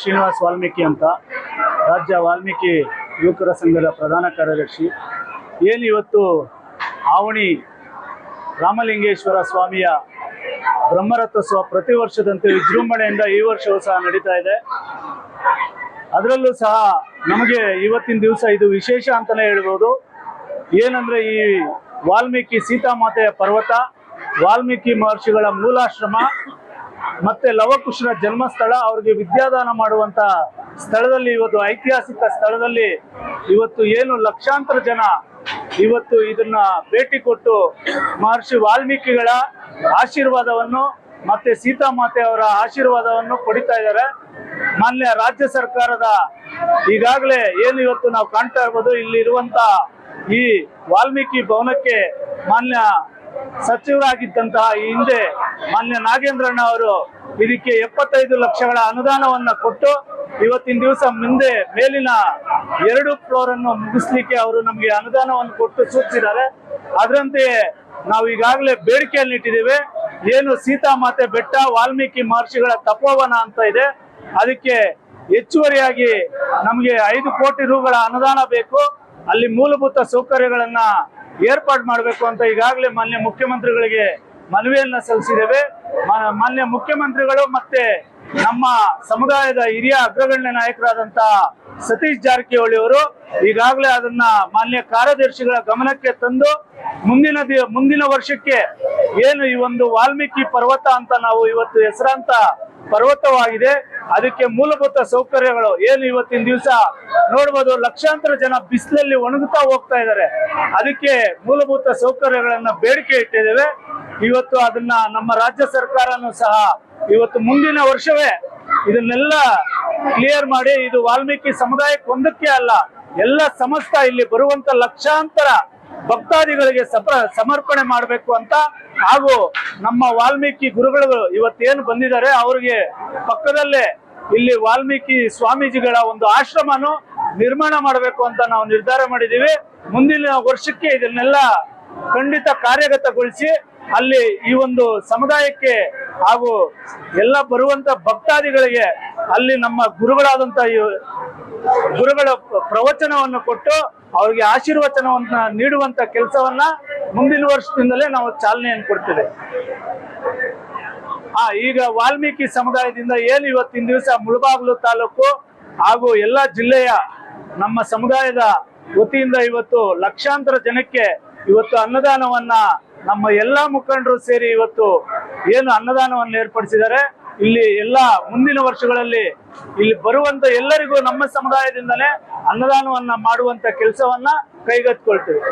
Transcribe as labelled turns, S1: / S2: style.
S1: ಶ್ರೀನಿವಾಸ್ ವಾಲ್ಮೀಕಿ ಅಂತ ರಾಜ್ಯ ವಾಲ್ಮೀಕಿ ಯುವಕರ ಸಂಘದ ಪ್ರಧಾನ ಕಾರ್ಯದರ್ಶಿ. ಏನು ಇವತ್ತು ಆವಣಿ ರಾಮಲಿಂಗೇಶ್ವರ ಸ್ವಾಮಿಯ ಬ್ರಹ್ಮರಥೋತ್ಸವ ಪ್ರತಿ ವರ್ಷದಂತೆ ವಿಜೃಂಭಣೆಯಿಂದ ಈ ವರ್ಷವೂ ಸಹ ನಡೀತಾ ಇದೆ. ಅದರಲ್ಲೂ ಸಹ ನಮಗೆ ಇವತ್ತಿನ ದಿವಸ ಇದು ವಿಶೇಷ ಅಂತಲೇ ಹೇಳ್ಬೋದು. ಏನಂದ್ರೆ ಈ ವಾಲ್ಮೀಕಿ ಸೀತಾಮಾತೆಯ ಪರ್ವತ, ವಾಲ್ಮೀಕಿ ಮಹರ್ಷಿಗಳ ಮೂಲಾಶ್ರಮ ಮತ್ತೆ ಲವಕುಶನ ಜನ್ಮಸ್ಥಳ, ಅವ್ರಿಗೆ ವಿದ್ಯಾದಾನ ಮಾಡುವಂತ ಸ್ಥಳದಲ್ಲಿ ಇವತ್ತು ಐತಿಹಾಸಿಕ ಸ್ಥಳದಲ್ಲಿ ಇವತ್ತು ಏನು ಲಕ್ಷಾಂತರ ಜನ ಇವತ್ತು ಇದನ್ನ ಭೇಟಿ ಕೊಟ್ಟು ಮಹರ್ಷಿ ವಾಲ್ಮೀಕಿಗಳ ಆಶೀರ್ವಾದವನ್ನು ಮತ್ತೆ ಸೀತಾಮಾತೆ ಅವರ ಆಶೀರ್ವಾದವನ್ನು ಪಡಿತಾ ಇದ್ದಾರೆ. ಮಾನ್ಯ ರಾಜ್ಯ ಸರ್ಕಾರದ ಈಗಾಗಲೇ ಏನು ಇವತ್ತು ನಾವು ಕಾಣ್ತಾ ಇರ್ಬೋದು ಇಲ್ಲಿರುವಂತ ಈ ವಾಲ್ಮೀಕಿ ಭವನಕ್ಕೆ ಮಾನ್ಯ ಸಚಿವರಾಗಿದ್ದಂತಹ ಈ ಹಿಂದೆ ಮಾನ್ಯ ನಾಗೇಂದ್ರಣ್ಣ ಅವರು ಇದಕ್ಕೆ ಎಪ್ಪತ್ತೈದು ಲಕ್ಷಗಳ ಅನುದಾನವನ್ನ ಕೊಟ್ಟು ಇವತ್ತಿನ ದಿವಸ ಮುಂದೆ ಮೇಲಿನ ಎರಡು ಫ್ಲೋರ್ ಅನ್ನು ಮುಗಿಸ್ಲಿಕ್ಕೆ ಅವರು ನಮಗೆ ಅನುದಾನವನ್ನು ಕೊಟ್ಟು ಸೂಚಿಸಿದ್ದಾರೆ. ಅದರಂತೆಯೇ ನಾವು ಈಗಾಗಲೇ ಬೇಡಿಕೆಯಲ್ಲಿ ಇಟ್ಟಿದ್ದೇವೆ. ಏನು ಸೀತಾಮಾತೆ ಬೆಟ್ಟ, ವಾಲ್ಮೀಕಿ ಮಹರ್ಷಿಗಳ ತಪೋವನ ಅಂತ ಇದೆ. ಅದಕ್ಕೆ ಹೆಚ್ಚುವರಿಯಾಗಿ ನಮಗೆ ಐದು ಕೋಟಿ ರೂಗಳ ಅನುದಾನ ಬೇಕು. ಅಲ್ಲಿ ಮೂಲಭೂತ ಸೌಕರ್ಯಗಳನ್ನ ಏರ್ಪಾಡು ಮಾಡಬೇಕು ಅಂತ ಈಗಾಗಲೇ ಮಾನ್ಯ ಮುಖ್ಯಮಂತ್ರಿಗಳಿಗೆ ಮನವಿಯನ್ನ ಸಲ್ಲಿಸಿದ್ದೇವೆ. ಮಾನ್ಯ ಮುಖ್ಯಮಂತ್ರಿಗಳು ಮತ್ತೆ ನಮ್ಮ ಸಮುದಾಯದ ಹಿರಿಯ ಅಗ್ರಗಣ್ಯ ನಾಯಕರಾದಂತಹ ಸತೀಶ್ ಜಾರಕಿಹೊಳಿ ಅವರು ಈಗಾಗಲೇ ಅದನ್ನ ಮಾನ್ಯ ಕಾರ್ಯದರ್ಶಿಗಳ ಗಮನಕ್ಕೆ ತಂದು ಮುಂದಿನ ಮುಂದಿನ ವರ್ಷಕ್ಕೆ ಏನು ಈ ಒಂದು ವಾಲ್ಮೀಕಿ ಪರ್ವತ ಅಂತ ನಾವು ಇವತ್ತು ಹೆಸರಾಂತ ಪರ್ವತವಾಗಿದೆ. ಅದಕ್ಕೆ ಮೂಲಭೂತ ಸೌಕರ್ಯಗಳು ಏನು ಇವತ್ತಿನ ದಿವಸ ನೋಡ್ಬೋದು. ಲಕ್ಷಾಂತರ ಜನ ಬಿಸಿಲಲ್ಲಿ ಒಣಗುತ್ತಾ ಹೋಗ್ತಾ ಇದ್ದಾರೆ. ಅದಕ್ಕೆ ಮೂಲಭೂತ ಸೌಕರ್ಯಗಳನ್ನ ಬೇಡಿಕೆ ಇಟ್ಟಿದ್ದೇವೆ. ಇವತ್ತು ಅದನ್ನ ನಮ್ಮ ರಾಜ್ಯ ಸರ್ಕಾರನು ಸಹ ಇವತ್ತು ಮುಂದಿನ ವರ್ಷವೇ ಇದನ್ನೆಲ್ಲ ಕ್ಲಿಯರ್ ಮಾಡಿ, ಇದು ವಾಲ್ಮೀಕಿ ಸಮುದಾಯಕ್ಕೆ ಒಂದಕ್ಕೆ ಅಲ್ಲ, ಎಲ್ಲ ಸಮಸ್ತ ಇಲ್ಲಿ ಬರುವಂತ ಲಕ್ಷಾಂತರ ಭಕ್ತಾದಿಗಳಿಗೆ ಸಮರ್ಪಣೆ ಮಾಡಬೇಕು ಅಂತ, ಹಾಗೂ ನಮ್ಮ ವಾಲ್ಮೀಕಿ ಗುರುಗಳು ಇವತ್ತೇನು ಬಂದಿದ್ದಾರೆ, ಅವರಿಗೆ ಪಕ್ಕದಲ್ಲೇ ಇಲ್ಲಿ ವಾಲ್ಮೀಕಿ ಸ್ವಾಮೀಜಿಗಳ ಒಂದು ಆಶ್ರಮನು ನಿರ್ಮಾಣ ಮಾಡಬೇಕು ಅಂತ ನಾವು ನಿರ್ಧಾರ ಮಾಡಿದ್ದೀವಿ. ಮುಂದಿನ ವರ್ಷಕ್ಕೆ ಇದನ್ನೆಲ್ಲ ಖಂಡಿತ ಕಾರ್ಯಗತಗೊಳಿಸಿ ಅಲ್ಲಿ ಈ ಒಂದು ಸಮುದಾಯಕ್ಕೆ ಹಾಗೂ ಎಲ್ಲ ಬರುವಂತ ಭಕ್ತಾದಿಗಳಿಗೆ ಅಲ್ಲಿ ನಮ್ಮ ಗುರುಗಳಾದಂತ ಗುರುಗಳ ಪ್ರವಚನವನ್ನು ಕೊಟ್ಟು ಅವರಿಗೆ ಆಶೀರ್ವಚನವನ್ನ ನೀಡುವಂತ ಕೆಲಸವನ್ನ ಮುಂದಿನ ವರ್ಷದಿಂದಲೇ ನಾವು ಚಾಲನೆಯನ್ನು ಕೊಡ್ತೇವೆ. ಆ, ಈಗ ವಾಲ್ಮೀಕಿ ಸಮುದಾಯದಿಂದ ಏನು ಇವತ್ತಿನ ದಿವಸ ಮುಳಬಾಗ್ಲು ತಾಲೂಕು ಹಾಗೂ ಎಲ್ಲ ಜಿಲ್ಲೆಯ ನಮ್ಮ ಸಮುದಾಯದ ವತಿಯಿಂದ ಇವತ್ತು ಲಕ್ಷಾಂತರ ಜನಕ್ಕೆ ಇವತ್ತು ಅನ್ನದಾನವನ್ನ ನಮ್ಮ ಎಲ್ಲಾ ಮುಖಂಡರು ಸೇರಿ ಇವತ್ತು ಏನು ಅನ್ನದಾನವನ್ನು ಏರ್ಪಡಿಸಿದ್ದಾರೆ. ಇಲ್ಲಿ ಎಲ್ಲ ಮುಂದಿನ ವರ್ಷಗಳಲ್ಲಿ ಇಲ್ಲಿ ಬರುವಂತ ಎಲ್ಲರಿಗೂ ನಮ್ಮ ಸಮುದಾಯದಿಂದಲೇ ಅನ್ನದಾನವನ್ನ ಮಾಡುವಂತ ಕೆಲಸವನ್ನ ಕೈಗೆತ್ತಿಕೊಳ್ತೇವೆ.